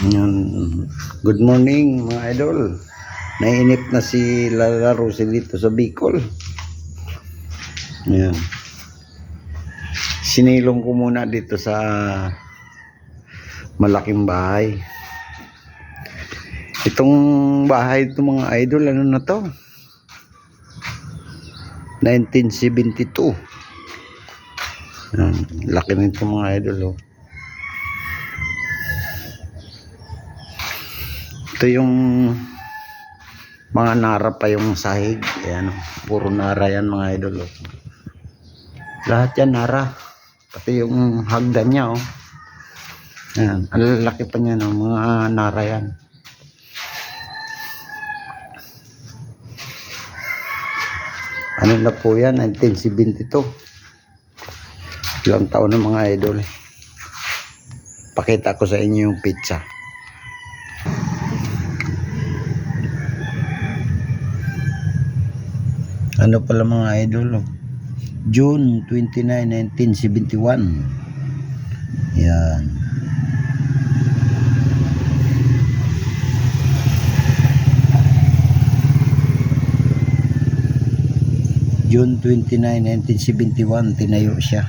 Yan. Good morning mga idol. Nainip na si Lala Rosy dito sa Bicol. Yan. Sinilong ko muna dito sa malaking bahay. Itong bahay ito mga idol, ano na to? 1972. Yan. Laki nito mga idol oh. Ito yung mga nara pa yung sahig. Ayan, oh. puro nara yan mga idol. Oh. Lahat yan nara. Pati yung hagdan niya. Oh. Ayan, ang lalaki pa niya. No? Mga nara yan. Ano na po yan? 1972. Ilang taon na mga idol. Pakita ko sa inyo yung pizza. Ano pala mga idol? June 29, 1971. Yan. June 29, 1971, tinayo siya.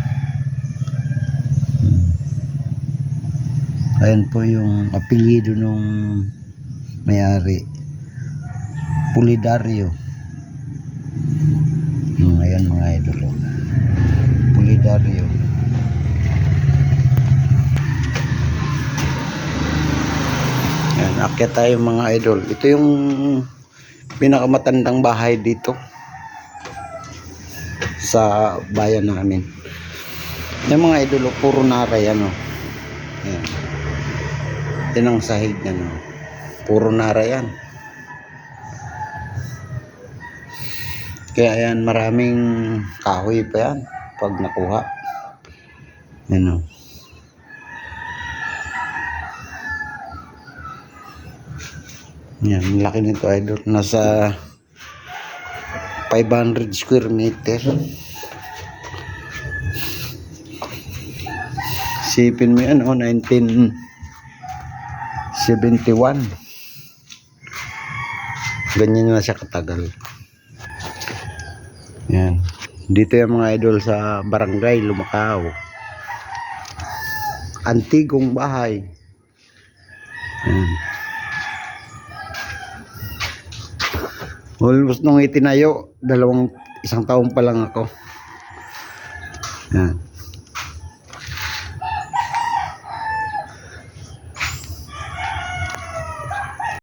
Hmm. Ayan po yung apelyido nung may-ari. Pulidario. Mga idol. oh. Pulidario. Ayan, akyat tayo mga idol. Ito yung pinakamatandang bahay dito sa bayan namin. Yung mga idol, oh, puro nara yan. Oh. Ayan. Yan ang sahig niya. No? Puro nara yan. Kaya yan, maraming kahoy pa yan pag nakuha. Yan o. Yan, laki nito idol. Nasa 500 square meter. Sipin mo yan, oh, 1971. Ganyan na siya katagal. Yan. Dito yung mga idol sa barangay Lumacao. Antigong bahay. Yan. Almost nung itinayo, dalawang isang taon pa lang ako. Yan.